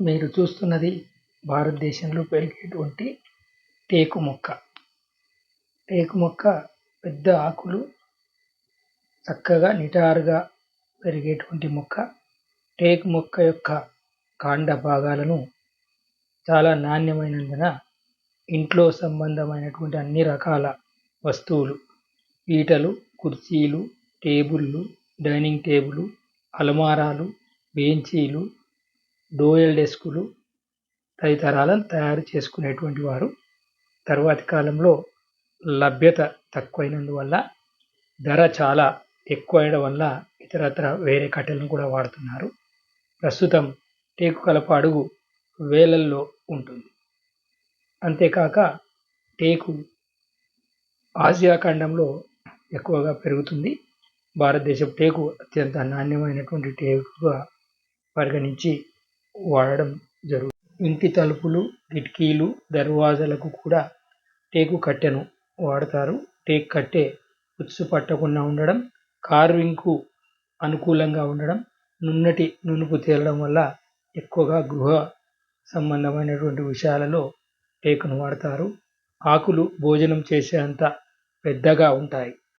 మీరు చూస్తున్నది భారతదేశంలో పెరిగేటువంటి టేకు మొక్క. టేకు మొక్క పెద్ద ఆకులు చక్కగా నిటారుగా పెరిగేటువంటి మొక్క. టేకు మొక్క యొక్క కాండ భాగాలను చాలా నాణ్యమైనందున ఇంట్లో సంబంధమైనటువంటి అన్ని రకాల వస్తువులు పీటలు కుర్చీలు టేబుళ్ళు డైనింగ్ టేబుల్ అలమారాలు బెంచీలు డోయల్ డెస్కులు తదితరాలను తయారు చేసుకునేటువంటి వారు తరువాతి కాలంలో లభ్యత తక్కువైనందువల్ల ధర చాలా ఎక్కువైన వల్ల ఇతరత్ర వేరే కట్టెలను కూడా వాడుతున్నారు. ప్రస్తుతం టేకు కలప అడుగు వేలల్లో ఉంటుంది. అంతేకాక టేకు ఆసియా ఖండంలో ఎక్కువగా పెరుగుతుంది. భారతదేశపు టేకు అత్యంత నాణ్యమైనటువంటి టేకుగా పరిగణించి వాడడం జరుగుతుంది. ఇంటి తలుపులు కిటికీలు దర్వాజాలకు కూడా టేకు కట్టెను వాడతారు. టేకు కట్టె పుచ్చు పట్టకుండా ఉండడం కార్వింగ్కు అనుకూలంగా ఉండడం నున్నటి నునుపు తేలడం వల్ల ఎక్కువగా గృహ సంబంధమైనటువంటి విషయాలలో టేకును వాడతారు. ఆకులు భోజనం చేసేంత పెద్దగా ఉంటాయి.